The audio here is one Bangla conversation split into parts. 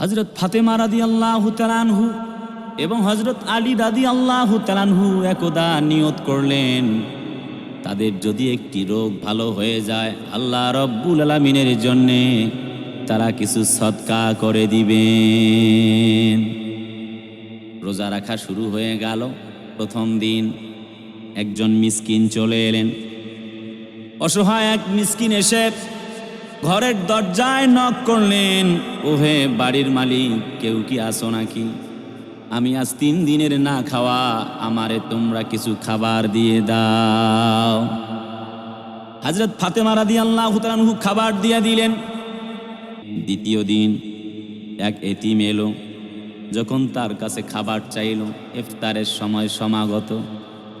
হজরত ফাতেমা রাদি আল্লাহ তালানহু এবং হজরত আলী রাদি আল্লাহ তালানহু একদা নিয়ত করলেন, তাদের যদি একটি রোগ ভালো হয়ে যায়, আল্লাহ রব্বুল আলমিনের জন্যে তারা কিছু সৎকা করে দিবেন। রোজা রাখা শুরু হয়ে গেল, প্রথম দিন একজন মিসকিন চলে এলেন। অসহায় এক মিসকিন এসে ঘরের দরজায় নক করলেন, ওহে বাড়ির মালিক, কেউ কি আসো নাকি? আমি আজ তিন দিনের না খাওয়া, আমারে তোমরা কিছু খাবার দিয়ে দাও। হজরত ফাতেমা রাদি আল্লাহ তাআলাহু খাবার দিয়ে দিলেন। দ্বিতীয় দিন এক এতিম এলো, যখন তার কাছে খাবার চাইল, ইফতারের সময় সমাগত।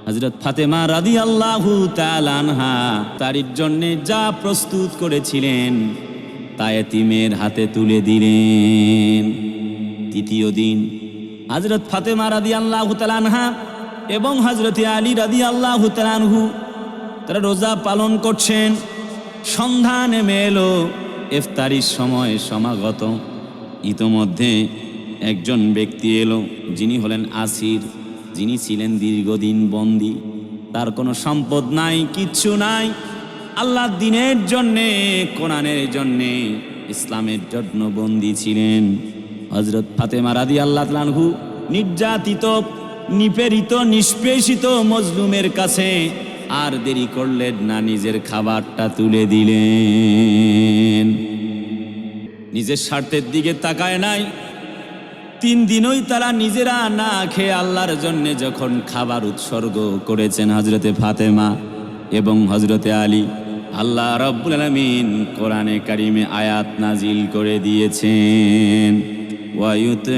হজরত ফাতেমা রাদি আল্লাহু তালানহা তার জন্যে যা প্রস্তুত করেছিলেন তা এতিমের হাতে তুলে দিলেন। তৃতীয় দিন হজরত ফাতেমা রাদি আল্লাহু তালানহা এবং হজরত আলী রাদি আল্লাহু তালানহু তারা রোজা পালন করছেন। সন্ধ্যা নেমে এলো, ইফতারির সময় সমাগত। ইতোমধ্যে একজন ব্যক্তি এলো, যিনি হলেন আসির। যিনি ছিলেন দীর্ঘদিন বন্দী, তার কোনো সম্পদ নাই, কিচ্ছু নাই। আল্লাহ দিনের জন্যে, কোরআনের জন্যে ইসলামের জন্য বন্দী ছিলেন। হজরত ফাতেমা রাদি আল্লাহ তালানহু নির্যাতিত নিপেরিত নিষ্পেষিত মজলুমের কাছে আর দেরি করলেন না, নিজের খাবারটা তুলে দিলেন। নিজের স্বার্থের দিকে তাকায় নাই তিন দিনই তারা নিজেরা না খেয়ে আল্লাহর জন্যে যখন খাবার উৎসর্গ করেছেন হজরতে ফাতেমা এবং হজরতে আলী, আল্লাহ রব্বুল আলমিন কোরআনে কারিমে আয়াত নাজিল করে দিয়েছেন ওয়ায়ুত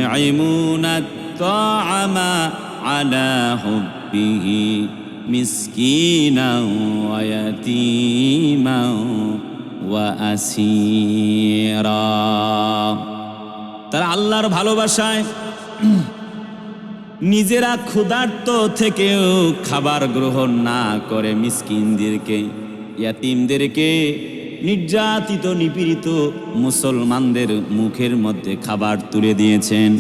আমা মিসকিনা ওয়া আসিরা তারা আল্লাহর ভালোবাসায় নিজেরা ক্ষুধার্ত থেকেও খাবার গ্রহণ না করে মিসকিনদেরকে, ইয়াতিমদেরকে, নির্যাতিত, নিপীড়িত মুসলমানদের মুখের মধ্যে খাবার তুলে দিয়েছেন।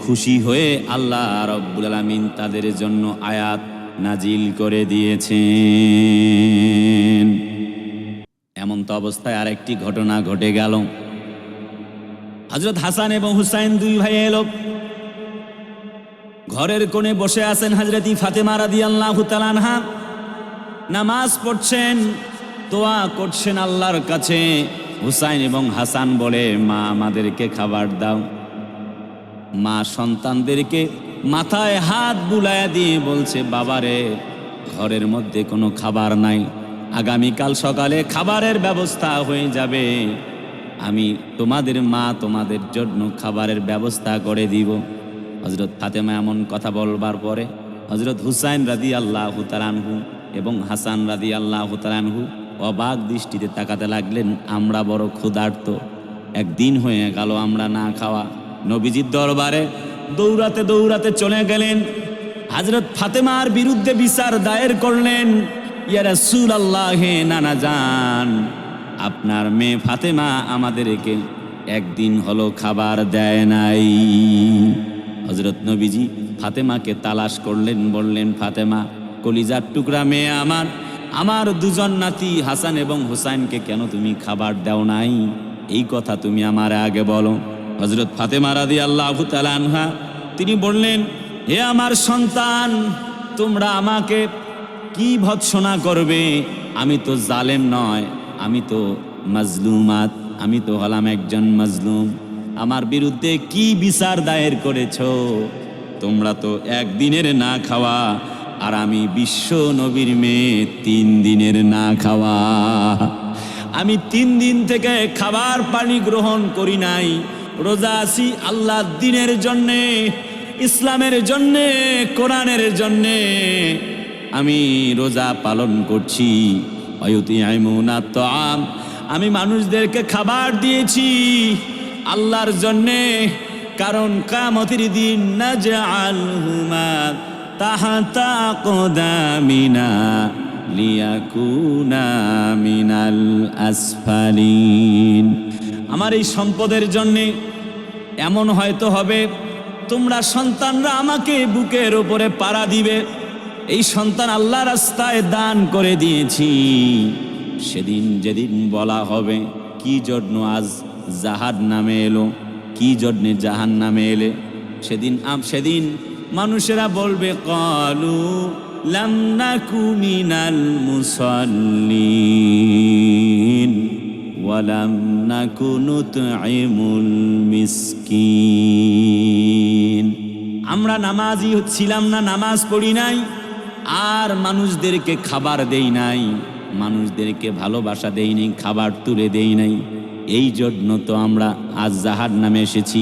খুশি হয়ে আল্লাহ রব্বুল আলমিন তাদের জন্য আয়াত নাজিল করে দিয়েছেন। এমন তো অবস্থায় আরেকটি ঘটনা ঘটে গেল। হজরত হাসান এবং হুসাইন দুই ভাই এলো। ঘরের কোণে বসে আছেন হজরতি ফাতেমা রাদি আল্লাহ তালানহা নামাজ পড়ছেন, দোয়া করছেন আল্লাহর কাছে। হুসাইন এবং হাসান বলে, মা, আমাদেরকে খাবার দাও। মা সন্তানদেরকে মাথায় হাত বুলায়া দিয়ে বলছে বাবারে ঘরের মধ্যে কোনো খাবার নাই। আগামীকাল সকালে খাবারের ব্যবস্থা হয়ে যাবে। আমি তোমাদের মা তোমাদের জন্য খাবারের ব্যবস্থা করে দিব। হজরত ফাতেমা এমন কথা বলবার পরে হজরত হুসাইন রাদি আল্লাহ তালানহু এবং হাসান রাদি আল্লাহ তালানহু অবাক দৃষ্টিতে তাকাতে লাগলেন, আমরা বড় ক্ষুধার্ত। একদিন হয়ে গেল আমরা না খাওয়া। নবীজির দরবারে দৌড়াতে দৌড়াতে চলে গেলেন। হজরত ফাতেমার বিরুদ্ধে বিচার দায়ের করলেন ইয়ারা সুল আল্লাহে নানা যান আপনার মেয়ে ফাতেমা আমাদেরকে একদিন হলো খাবার দেয় নাই। হজরত নবীজি ফাতেমাকে তালাশ করলেন, বললেন, ফাতেমা, কলিজার টুকরা মেয়ে আমার। আমার দুজন নাতি হাসান এবং হুসাইনকে কেন তুমি খাবার দাও নাই? এই কথা তুমি আমার আগে বলো। হজরত ফাতেমা রাদি আল্লাহ আনহা, তিনি বললেন, হে আমার সন্তান, তোমরা আমাকে কি ভৎসনা করবে? আমি তো জালেম নয়। আমি তো মজলুমাত, আমি তো হলাম একজন মজলুম। আমার বিরুদ্ধে কি বিচার দায়ের করেছ? তোমরা তো একদিনের না খাওয়া, আর আমি বিশ্ব নবীর মেয়ে তিন দিনের না খাওয়া। আমি তিন দিন থেকে খাবার পানি গ্রহণ করি নাই। রোজা আছি আল্লাহ দিনের জন্যে, ইসলামের জন্যে, কোরআনের জন্যে। আমি রোজা পালন করছি। আম মানুষদেরকে খাবার দিয়েছি আল্লাহর জন্যে, কারণ কামতির দিন না যে মিনাল আমার এই সম্পদের জন্যে এমন হয়তো হবে, তোমরা সন্তানরা আমাকে বুকের ওপরে পাড়া দিবে। এই সন্তান আল্লাহ রাস্তায় দান করে দিয়েছি। সেদিন যেদিন বলা হবে, কি জন্য আজ জাহার নামে এলো, কি জন্যে জাহান নামে এলে? সেদিন আম- সেদিন মানুষেরা বলবে, কলু লামনাকু মিনাল মুসল্লিন আমরা নামাজি ছিলাম না, নামাজ পড়ি নাই। আর মানুষদেরকে খাবার দেই নাই, মানুষদেরকে ভালোবাসা দেই নাই, খাবার তুলে দেই নাই। এই জন্য তো আমরা আজ জাহার নামে এসেছি।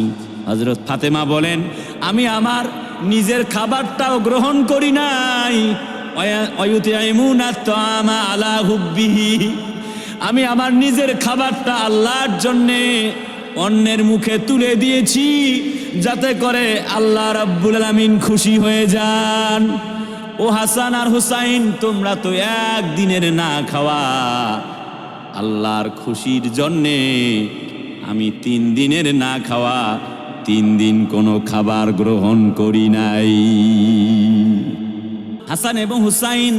হজরত ফাতেমা বলেন, আমি আমার নিজের খাবারটাও গ্রহণ করি নাই। আমি আমার নিজের খাবারটা আল্লাহর জন্যে অন্যের মুখে তুলে দিয়েছি, যাতে করে আল্লাহ রাব্বুল আলামিন খুশি হয়ে যান। ও হাসান আর হুসাইন, তোমরা তো একদিনের না খাওয়া। আল্লাহর খুশির জন্যে আমি তিন দিনের না খাওয়া, তিন দিন কোনো খাবার গ্রহণ করি নাই। হাসান এবং হুসাইন,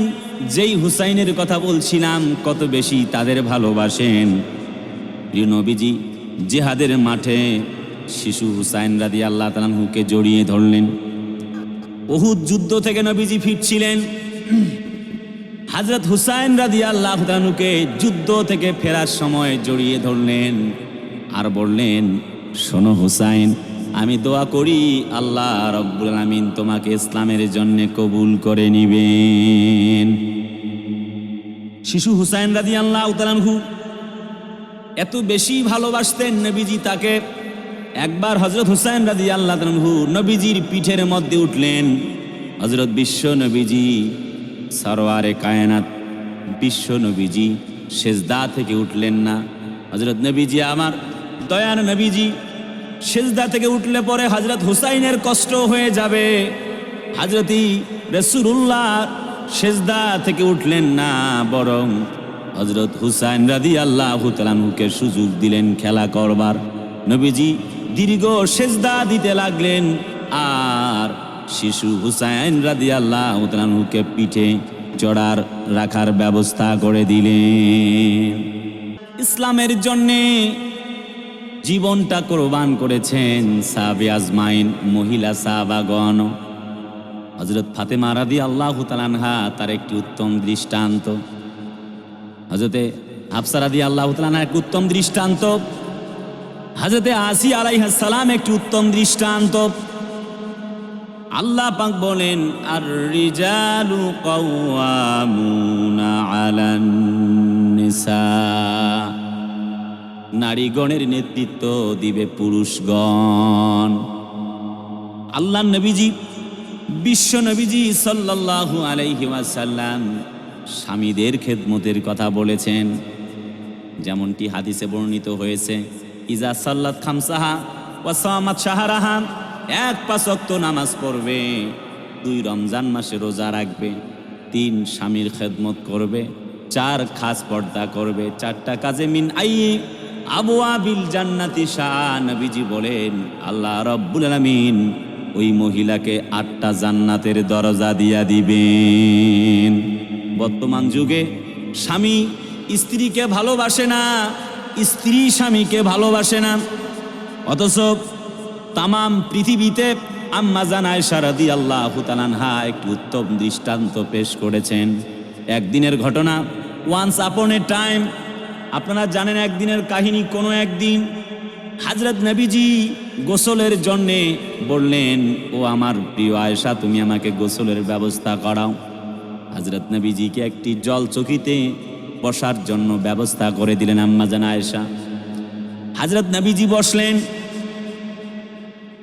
যেই হুসাইনের কথা বলছিলাম, কত বেশি তাদের ভালোবাসেন। প্রিয় নবীজি, জেহাদের মাঠে শিশু হুসাইন রাদি আল্লাহ তালাহুকে জড়িয়ে ধরলেন। ওহুদ যুদ্ধ থেকে নবীজি ফিরছিলেন। হাজরত হুসাইন রাদি আল্লাহ যুদ্ধ থেকে ফেরার সময় জড়িয়ে ধরলেন আর বললেন, শোনো হুসাইন, আমি দোয়া করি আল্লাহ রব্বুল আমিন তোমাকে ইসলামের জন্য কবুল করে নিবেন। শিশু হুসাইন রাদি আল্লাহ তালাহু এত বেশি ভালোবাসতেন নবীজি তাকে। একবার হজরত হুসাইন রাজি আল্লাহ নবীজির পিঠের মধ্যে উঠলেন। হজরত বিশ্ব নবীজি সরওয়ারে কায়নাত, বিশ্ব নবীজি সেজদা থেকে উঠলেন না। হজরত নবীজি আমার দয়ান নবীজি, সেজদা থেকে উঠলে পরে হজরত হুসাইনের কষ্ট হয়ে যাবে। হাজরতি রসুল্লাহ সেজদা থেকে উঠলেন না, বরং হজরত হুসাইন রাদি আল্লাহ তালানুকে সুযোগ দিলেন খেলা করবার। নবীজি দীর্ঘ সেজদা দিতে লাগলেন। আর শিশু হুসাইন রাদি আল্লাহ তালানুকে পিঠে চড়ার রাখার ব্যবস্থা করে দিলেন। ইসলামের জন্যে জীবনটা কোরবান করেছেন সাবে আজমাইন, মহিলা সাহাবাগণ। হজরত ফাতেমা রাদি আল্লাহ তালানহা তার একটি উত্তম দৃষ্টান্ত। হজরতে হাফসারাদি আল্লাহ তালানা এক উত্তম দৃষ্টান্ত হজরতে আসি আলাইহাস সালাম একটি উত্তম দৃষ্টান্ত। আল্লাহ পাক বলেন আর রিজালু কাওয়ামুনা আলান নিসা। নারীগণের নেতৃত্ব দিবে পুরুষগণ। আল্লাহ নবীজি, বিশ্ব নবীজি সাল্লাল্লাহু আলাইহি ওয়াসাল্লাম স্বামীদের খেদমতের কথা বলেছেন। যেমনটি হাদিসে বর্ণিত হয়েছে ইজা সাল্লাত খামসাহা ওয়াসামাত সাহারাহা এক পাঁচক্ত নামাজ পড়বে, দুই রমজান মাসে রোজা রাখবে, তিন স্বামীর খেদমত করবে, চার খাস পর্দা করবে, চারটা কাজে মিন আই আবু আবিল জান্নাতি শাহ নবীজি বলেন, আল্লাহ রব্বুল আলামিন ওই মহিলাকে আটটা জান্নাতের দরজা দিয়া দিবেন। বর্তমান যুগে স্বামী স্ত্রীকে ভালোবাসে না স্ত্রী স্বামীকে ভালোবাসে না। অথচ তামাম পৃথিবীতে আম্মা জানায় সারাদি আল্লাহ তালানহা একটি উত্তম দৃষ্টান্ত পেশ করেছেন। একদিনের ঘটনা ওয়ান্স আপন এ টাইম আপনারা জানেন একদিনের কাহিনী কোনো একদিন হাজরত নবীজি গোসলের জন্যে বললেন, ও আমার প্রিয় আয়েশা, তুমি আমাকে গোসলের ব্যবস্থা করাও। হজরত নবীজিকে একটি জল চকিতে বসার জন্য ব্যবস্থা করে দিলেন আম্মা জান আয়েশা। হজরত নবীজি বসলেন।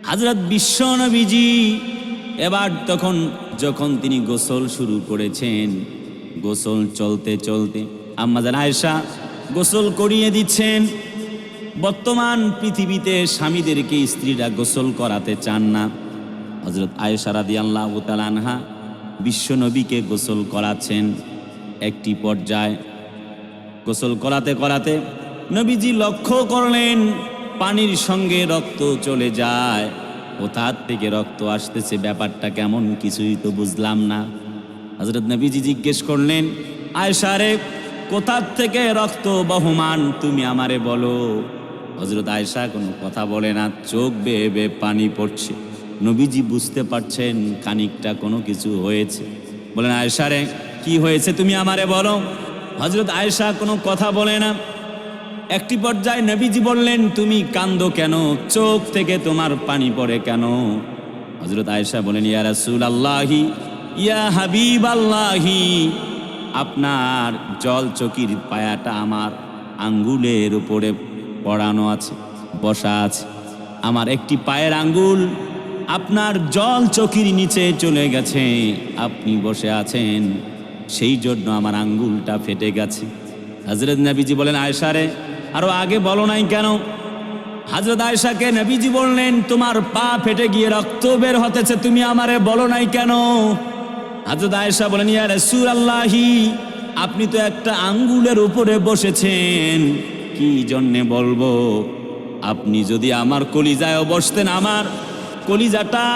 হজরত বিশ্ব নবীজি এবার তখন, যখন তিনি গোসল শুরু করেছেন, গোসল চলতে চলতে আম্মা জান আয়েশা গোসল করিয়ে দিচ্ছেন। বর্তমান পৃথিবীতে স্বামীদেরকে স্ত্রীরা গোসল করাতে চান না। হজরত আয়েশা রাদি আল্লাহ তালানহা বিশ্বনবীকে গোসল করাচ্ছেন একটি পর্যায়ে। গোসল করাতে করাতে নবীজি লক্ষ্য করলেন, পানির সঙ্গে রক্ত চলে যায়। কোথার থেকে রক্ত আসতেছে ব্যাপারটা কেমন কিছুই তো বুঝলাম না। হজরত নবীজি জিজ্ঞেস করলেন আয়সারে কোথার থেকে রক্ত বহমান তুমি আমারে বলো? হজরত আয়সা কোনো কথা বলে না, চোখ বেয়ে বেয়ে পানি পড়ছে। নবীজি বুঝতে পারছেন খানিকটা কোনো কিছু হয়েছে। বলেন আয়সারে কি হয়েছে তুমি আমারে বলো? হজরত আয়েশা কোনো কথা বলে না। একটি পর্যায়ে নবীজি বললেন, তুমি কান্দো কেন? চোখ থেকে তোমার পানি পড়ে কেন? হজরত আয়েশা বলেন, ইয়া রাসূল আল্লাহি ইয়া হাবিব আল্লাহি আপনার জল চকির পায়াটা আমার আঙ্গুলের উপরে পড়ানো আছে, বসা আছে। আমার একটি পায়ের আঙ্গুল আপনার জল চকির নিচে চলে গেছে, আপনি বসে আছেন। সেই জন্য আমার আঙ্গুলটা ফেটে গেছে। হজরত নবীজি বলেন আয়সারে আরও আগে বলো নাই কেন? হজরত আয়সাকে নবীজি বললেন, তোমার পা ফেটে গিয়ে রক্ত বের হতেছে, তুমি আমারে বলো নাই কেন? হজরত আয়সা বলেন, ইয়া সুর আল্লাহি আপনি তো একটা আঙ্গুলের উপরে বসেছেন। কি জন্যে বলব? আপনি যদি আমার কলিজায় বসতেন, আমার কলিজাটা,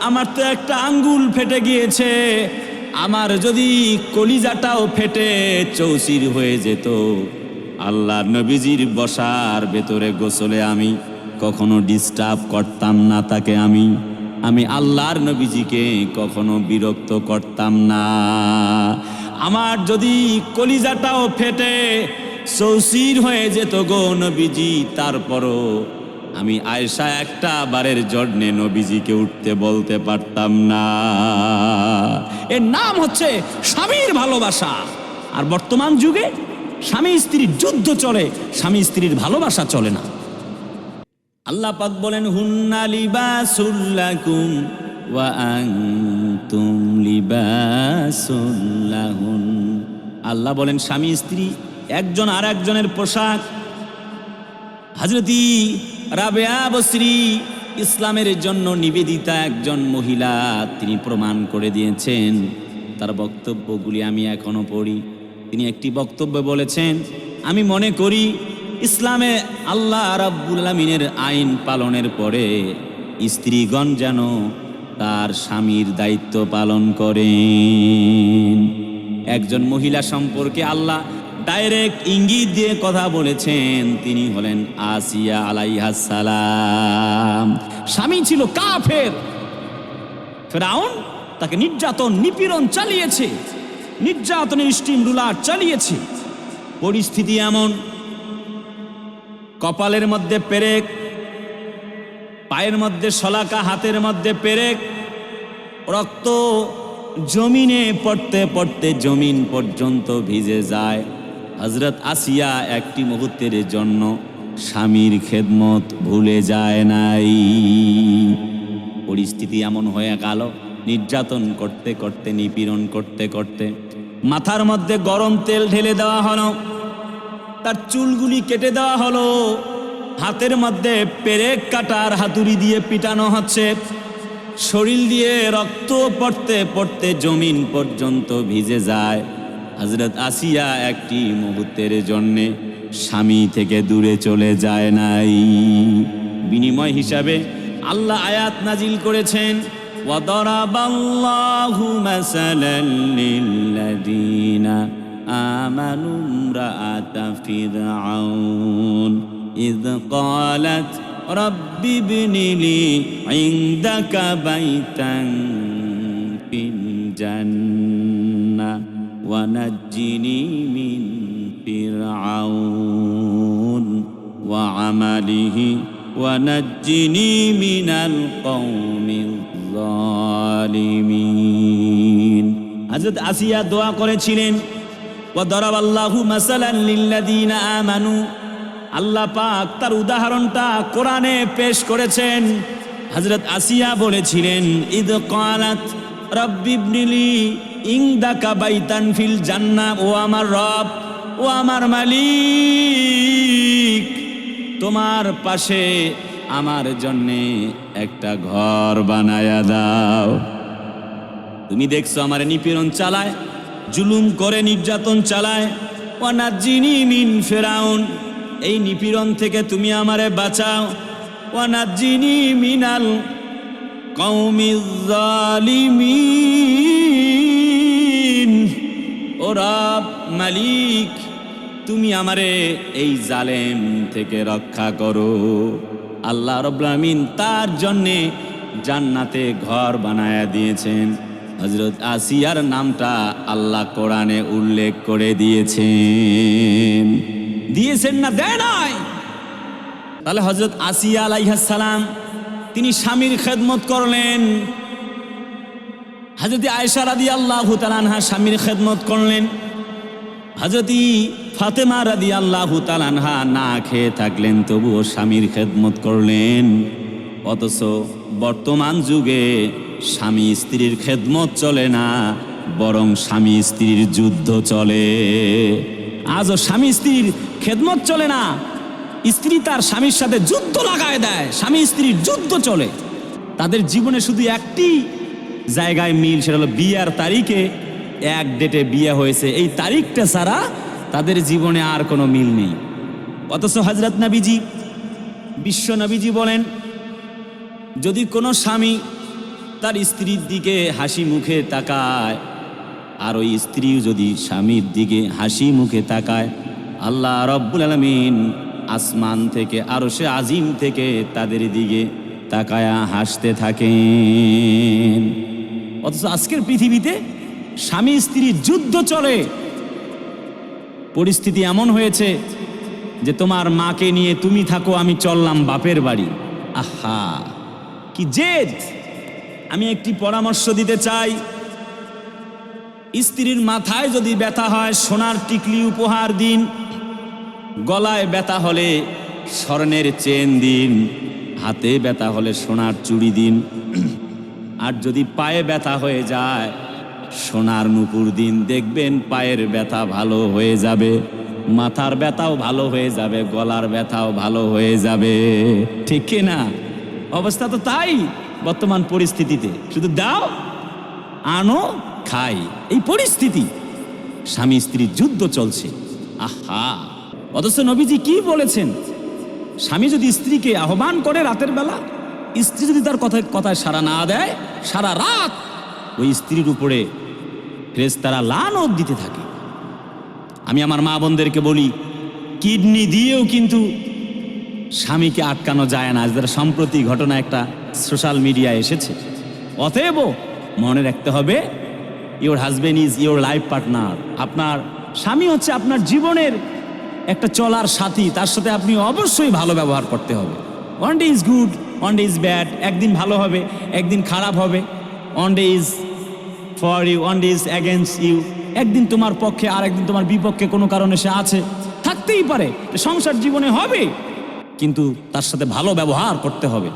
আমার তো একটা আঙ্গুল ফেটে গিয়েছে। আমার যদি কলিজাটাও ফেটে চৌচির হয়ে যেত, আল্লাহ নবীজির বসার ভেতরে গোসলে আমি কখনো ডিস্টার্ব করতাম না তাকে আমি। আমি আল্লাহর নবীজিকে কখনো বিরক্ত করতাম না। আমার যদি কলিজাটাও ফেটে চৌচির হয়ে যেত গো নবীজি, তারপরও আমি আয়সা একটা বারের জন্যে নবীজিকে উঠতে বলতে পারতাম না। এর নাম হচ্ছে স্বামীর ভালোবাসা। আর বর্তমান যুগে স্বামী স্ত্রীর যুদ্ধ চলে, স্বামী স্ত্রীর ভালোবাসা চলে না। আল্লাহ পাক বলেন, হুন্না লিবাসুল্লাকুম ওয়া আনতুম লিবাসুল্লাহুন আল্লাহ বলেন, স্বামী স্ত্রী একজন আর একজনের পোশাক। হজরতি রাবেয়া বসরি ইসলামের জন্য নিবেদিতা একজন মহিলা, তিনি প্রমাণ করে দিয়েছেন। তার বক্তব্যগুলি আমি এখনও পড়ি। তিনি একটি বক্তব্য বলেছেন, আমি মনে করি, ইসলামে আল্লাহ রাব্বুল আইন পালনের পরে স্ত্রীগণ যেন তার স্বামীর দায়িত্ব পালন করেন। একজন মহিলা সম্পর্কে আল্লাহ ডাইরেক্ট ইঙ্গিত দিয়ে কথা বলেছেন। তিনি হলেন আসিয়া সালাম। স্বামী ছিল কাফের। ফেরাউন তাকে নির্যাতন, নিপীড়ন চালিয়েছে। নির্যাতনের স্টিম রুলার চালিয়েছে। পরিস্থিতি এমন। কপালের মধ্যে পেরেক, পায়ের মধ্যে শলাকা, হাতের মধ্যে পেরেক। রক্ত জমিনে পড়তে পড়তে জমিন পর্যন্ত ভিজে যায়। হজরত আসিয়া একটি মুহূর্তের জন্য স্বামীর খেদমত ভুলে যায় নাই। পরিস্থিতি এমন হয়ে গেল, নির্যাতন করতে করতে, নিপীড়ন করতে করতে, মাথার মধ্যে গরম তেল ঢেলে দেওয়া হলো, তার চুলগুলি কেটে দেওয়া হলো, হাতের মধ্যে পেরেক কাটার হাতুড়ি দিয়ে পিটানো হচ্ছে, শরীর দিয়ে রক্ত পড়তে পড়তে জমিন পর্যন্ত ভিজে যায়। হজরত আসিয়া একটি মুহূর্তের জন্যে স্বামী থেকে দূরে চলে যায় নাই বিনিময় হিসাবে আল্লাহ আয়াত নাজিল করেছেন وضرب الله مثلا للذين آمنوا امرأة فرعون إذ قالت رب ابن لي عندك بيتا في الجنة ونجني من فرعون وعمله ونجني من القوم الظالمين হযরত আসিয়া দোয়া করেছিলেন وضرب الله مثلا للذين آمنوا আল্লাহ পাক তার উদাহরণটা কোরআনে পেশ করেছেন হযরত আসিয়া বলেছিলেন ইদ কালাত রব্বিবনিলি ইংদাকা বাইতান ফিল জান্নাহ ও আমার রব, ও আমার মালিক, তোমার পাশে আমার জন্যে একটা ঘর বানায়া দাও। তুমি দেখছ আমার নিপীড়ন চালায়, জুলুম করে নির্যাতন চালায়। অনাজিনী মিন ফেরাউন, এই নিপীড়ন থেকে তুমি আমারে বাঁচাও। ওয়ানাজ্জিনি মিনাল কওমিজ জালিমিন ও রব মালিক, তুমি আমারে এই জালেম থেকে রক্ষা করো। আল্লাহ রব্লামিন তার জন্যে জান্নাতে ঘর বানায়া দিয়েছেন। হজরত আসিয়ার নামটা আল্লাহ কোরআনে উল্লেখ করে দিয়েছেন। দিয়েছেন না, দেয় নাই। তাহলে হজরত আসিয়া আলাইহাসালাম তিনি স্বামীর খেদমত করলেন। হাজরতি আয়সা রাদি আল্লাহ তালানহা স্বামীর খেদমত করলেন। হাজরতি ফাতেমা রাদি আল্লাহ তালানহা না খেয়ে থাকলেন, তবুও স্বামীর খেদমত করলেন। অথচ বর্তমান যুগে স্বামী স্ত্রীর খেদমত চলে না, বরং স্বামী স্ত্রীর যুদ্ধ চলে। আজও স্বামী স্ত্রীর খেদমত চলে না, স্ত্রী তার স্বামীর সাথে যুদ্ধ লাগায় দেয়, স্বামী স্ত্রীর যুদ্ধ চলে। তাদের জীবনে শুধু একটি জায়গায় মিল, সেটা হলো বিয়ার তারিখে এক ডেটে বিয়ে হয়েছে। এই তারিখটা ছাড়া তাদের জীবনে আর কোনো মিল নেই। অথচ হজরত নাবিজি, বিশ্ব নবীজি বলেন, যদি কোনো স্বামী তার স্ত্রীর দিকে হাসি মুখে তাকায়, আর ওই স্ত্রীও যদি স্বামীর দিকে হাসি মুখে তাকায়, আল্লাহ রব্বুল আলমিন আসমান থেকে আরও সে আজিম থেকে তাদের দিকে তাকায়া হাসতে থাকেন। অথচ আজকের পৃথিবীতে স্বামী স্ত্রীর যুদ্ধ চলে। পরিস্থিতি এমন হয়েছে যে তোমার মাকে নিয়ে তুমি থাকো, আমি চললাম বাপের বাড়ি। আহা, কি জেদ! আমি একটি পরামর্শ দিতে চাই। স্ত্রীর মাথায় যদি ব্যথা হয়, সোনার টিকলি উপহার দিন। গলায় ব্যথা হলে স্বর্ণের চেন দিন। হাতে ব্যথা হলে সোনার চুড়ি দিন। আর যদি পায়ে ব্যথা হয়ে যায়, সোনার নুপুর দিন দেখবেন পায়ের ব্যথা ভালো হয়ে যাবে। মাথার ব্যথাও ভালো হয়ে যাবে, গলার ব্যথাও ভালো হয়ে যাবে। ঠিক না? অবস্থা তো তাই বর্তমান পরিস্থিতিতে। শুধু দাও, আনো, খাই। এই পরিস্থিতি। স্বামী স্ত্রীর যুদ্ধ চলছে। আহা! অথচ নবীজি কি বলেছেন? স্বামী যদি স্ত্রীকে আহ্বান করে রাতের বেলা স্ত্রী যদি তার কথায় কথায় সারা না দেয়, সারা রাত ওই স্ত্রীর উপরে তারা লানত দিতে থাকে। আমি আমার মা বোনদেরকে বলি, কিডনি দিয়েও কিন্তু স্বামীকে আটকানো যায় না, যারা সম্প্রতি ঘটনা একটা সোশ্যাল মিডিয়ায় এসেছে। অতএব মনে রাখতে হবে your husband is your life partner আপনার স্বামী হচ্ছে আপনার জীবনের একটা চলার সাথী, তার সাথে আপনি অবশ্যই ভালো ব্যবহার করতে হবে। One day is good one day is bad একদিন ভালো হবে, একদিন খারাপ হবে। One day is for you one day is against you একদিন তোমার পক্ষে আর একদিন তোমার বিপক্ষে কোনো কারণে সে আছে। থাকতেই পারে, সংসার জীবনে হবে, কিন্তু তার সাথে ভালো ব্যবহার করতে হবে।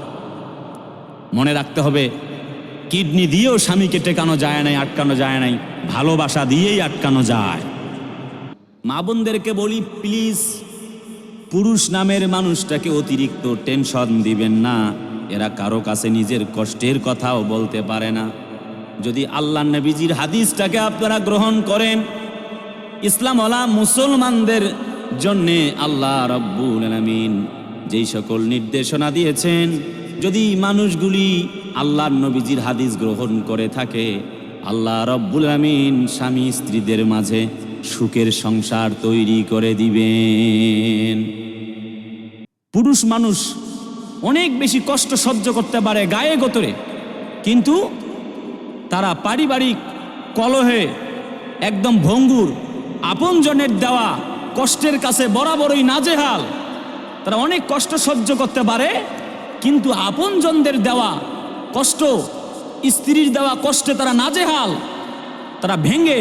মনে রাখতে হবে, কিডনি দিয়েও স্বামীকে টেকানো যায় নাই, আটকানো যায় নাই। ভালোবাসা দিয়েই আটকানো যায়। মা বোনদেরকে বলি প্লিজ পুরুষ নামের মানুষটাকে অতিরিক্ত টেনশন দিবেন না। এরা কারও কাছে নিজের কষ্টের কথাও বলতে পারে না। যদি আল্লাহ নবীজির হাদিসটাকে আপনারা গ্রহণ করেন ইসলাম ইসলামওয়ালা মুসলমানদের জন্যে আল্লাহ রব্বুল আলমিন যেই সকল নির্দেশনা দিয়েছেন, যদি মানুষগুলি আল্লাহ নবীজির হাদিস গ্রহণ করে থাকে, আল্লাহ রব্বুল আলমিন স্বামী স্ত্রীদের মাঝে সুখের সংসার তৈরি করে দিবেন। পুরুষ মানুষ অনেক বেশি কষ্ট সহ্য করতে পারে গায়ে গোতরে, কিন্তু তারা পারিবারিক কলহে একদম ভঙ্গুর, আপনজনের দেওয়া কষ্টের কাছে বরাবরই নাজেহাল। তারা অনেক কষ্ট সহ্য করতে পারে, কিন্তু আপনজনদের দেওয়া কষ্ট, স্ত্রীর দেওয়া কষ্টে তারা নাজেহাল। তারা ভেঙে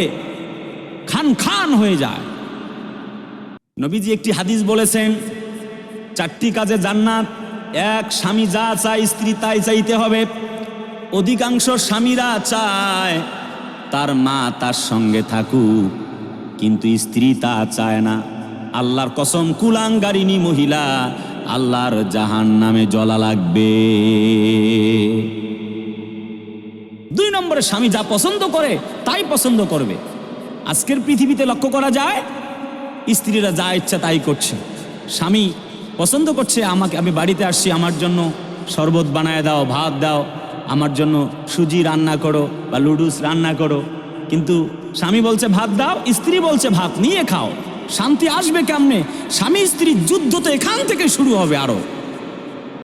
খান খান হয়ে যায়। নবীজি একটি হাদিস বলেছেন, চারটি কাজে জান্নাত, এক স্বামী যা চায় স্ত্রী তাই চাইতে হবে। অধিকাংশ স্বামীরা চায় তার মা তার সঙ্গে থাকুক, কিন্তু স্ত্রী তা চায় না। আল্লাহর কসম, কুলাঙ্গারিনী মহিলা, আল্লাহর জাহান নামে জ্বলা লাগবে। দুই নম্বরে স্বামী যা পছন্দ করে, তাই পছন্দ করবে। আজকের পৃথিবীতে লক্ষ্য করা যায়, স্ত্রীরা যা ইচ্ছা তাই করছে। স্বামী পছন্দ করছে, আমাকে আমি বাড়িতে আসছি, আমার জন্য শরবত বানায় দাও, ভাত দাও, আমার জন্য সুজি রান্না করো বা লুডুস রান্না করো। কিন্তু স্বামী বলছে, ভাত দাও। স্ত্রী বলছে, ভাত নিয়ে খাও। শান্তি আসবে কেমনে? স্বামী স্ত্রীর যুদ্ধ তো এখান থেকে শুরু হবে আরও।